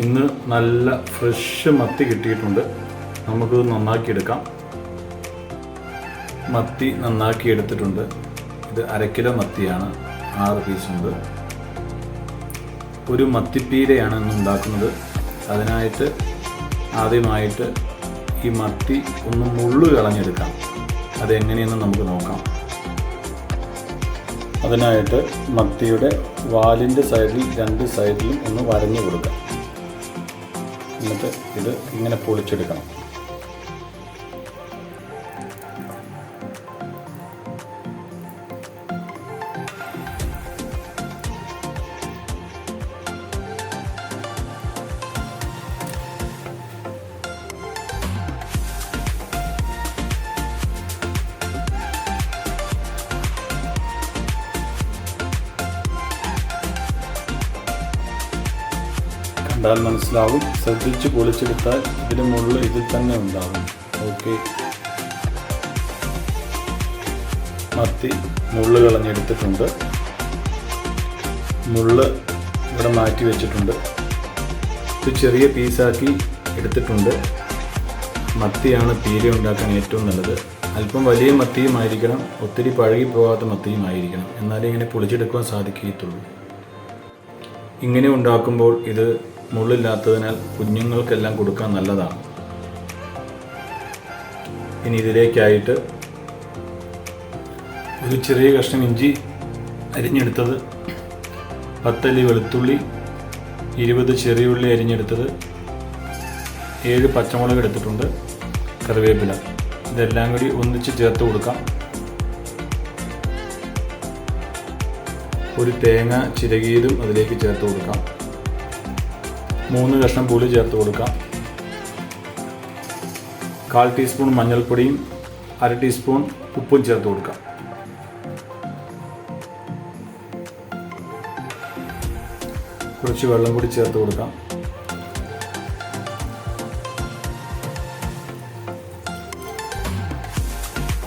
ഇന്ന് നല്ല ഫ്രഷ് മത്തി കിട്ടിയിട്ടുണ്ട്. നമുക്ക് നന്നാക്കി എടുക്കാം മത്തി നന്നാക്കി എടുത്തിട്ടുണ്ട് ഇത് അരക്കിലോ കിലോ മത്തിയാണ്. ആറ് പീസുണ്ട് ഒരു മത്തിപ്പീരയാണ് ഇന്ന് ഉണ്ടാക്കുന്നത്. അതിനായിട്ട് ആദ്യമായിട്ട് ഈ മത്തി ഒന്ന് മുള്ളു കളഞ്ഞെടുക്കാം. അതെങ്ങനെയെന്ന് നമുക്ക് നോക്കാം. അതിനായിട്ട് മത്തിയുടെ വാലിന്റെ സൈഡിൽ രണ്ട് സൈഡിലും ഒന്ന് വരഞ്ഞു കൊടുക്കാം. എന്നിട്ട് ഇത് ഇങ്ങനെ പൊളിച്ചെടുക്കണം. കണ്ടാൽ മനസ്സിലാവും. ശ്രദ്ധിച്ച് പൊളിച്ചെടുത്താൽ ഇതിന് മുകളിൽ ഇതിൽ തന്നെ ഉണ്ടാകും ഓക്കെ. മത്തി മുള്ള് കളഞ്ഞെടുത്തിട്ടുണ്ട്. മുള്ള് ഇവിടെ മാറ്റി വെച്ചിട്ടുണ്ട്. ഇത് ചെറിയ പീസാക്കി എടുത്തിട്ടുണ്ട്. മത്തിയാണ് പീര ഉണ്ടാക്കാൻ ഏറ്റവും നല്ലത്. അല്പം വലിയ മത്തിയും ആയിരിക്കണം ഒത്തിരി പഴകി പോകാത്ത മത്തിയും ആയിരിക്കണം. എന്നാലേ ഇങ്ങനെ പൊളിച്ചെടുക്കുവാൻ സാധിക്കുകയുള്ളൂ. ഇങ്ങനെ ഉണ്ടാക്കുമ്പോൾ ഇത് മുള്ളില്ലാത്തതിനാൽ കുഞ്ഞുങ്ങൾക്കെല്ലാം കൊടുക്കാൻ നല്ലതാണ്. ഇനി ഇതിലേക്കായിട്ട് ഒരു ചെറിയ കഷ്ണം ഇഞ്ചി അരിഞ്ഞെടുത്തത് പത്തല്ലി വെളുത്തുള്ളി ഇരുപത് ചെറിയ ഉള്ളി അരിഞ്ഞെടുത്തത് ഏഴ് പച്ചമുളക് എടുത്തിട്ടുണ്ട് കറിവേപ്പില. ഇതെല്ലാം കൂടി ഒന്നിച്ച് ചേർത്ത് കൊടുക്കാം. ഒരു തേങ്ങ ചിരകിയതും അതിലേക്ക് ചേർത്ത് കൊടുക്കാം. മൂന്ന് കഷ്ണം പുളി ചേർത്ത് കൊടുക്കാം. കാൽ ടീസ്പൂൺ മഞ്ഞൾപ്പൊടിയും അര ടീസ്പൂൺ ഉപ്പും ചേർത്ത് കൊടുക്കാം. കുറച്ച് വെള്ളം കൂടി ചേർത്ത് കൊടുക്കാം.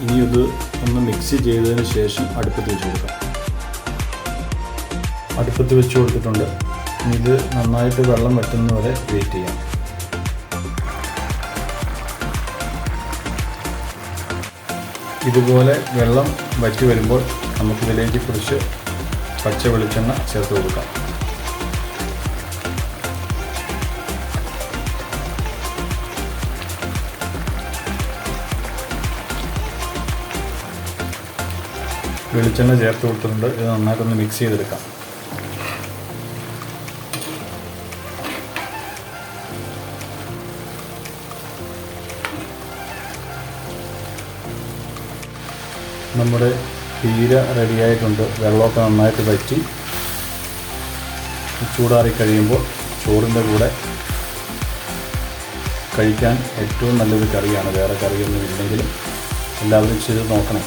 ഇനി ഇത് ഒന്ന് മിക്സ് ചെയ്തതിന് ശേഷം അടുപ്പത്ത് വെച്ച് കൊടുക്കാം. അടുപ്പത്ത് വെച്ച് കൊടുത്തിട്ടുണ്ട്. ഇത് നന്നായിട്ട് വെള്ളം വറ്റുന്നവരെ വെയിറ്റ് ചെയ്യാം. ഇതുപോലെ വെള്ളം വറ്റി വരുമ്പോൾ നമുക്കിതിലേക്ക് കുറച്ച് പച്ച വെളിച്ചെണ്ണ ചേർത്ത് കൊടുക്കാം. വെളിച്ചെണ്ണ ചേർത്ത് കൊടുത്തിട്ടുണ്ട്. ഇത് നന്നായിട്ടൊന്ന് മിക്സ് ചെയ്തെടുക്കാം. നമ്മുടെ തീര റെഡിയായിട്ടുണ്ട്. വെള്ളമൊക്കെ നന്നായിട്ട് വറ്റി ചൂടാറി കഴിയുമ്പോൾ ചോറിന്റെ കൂടെ കഴിക്കാൻ ഏറ്റവും നല്ലൊരു കറിയാണ്. വേറെ കറിയൊന്നും ഇല്ലെങ്കിലും എല്ലാവരും ചെയ്ത് നോക്കണം.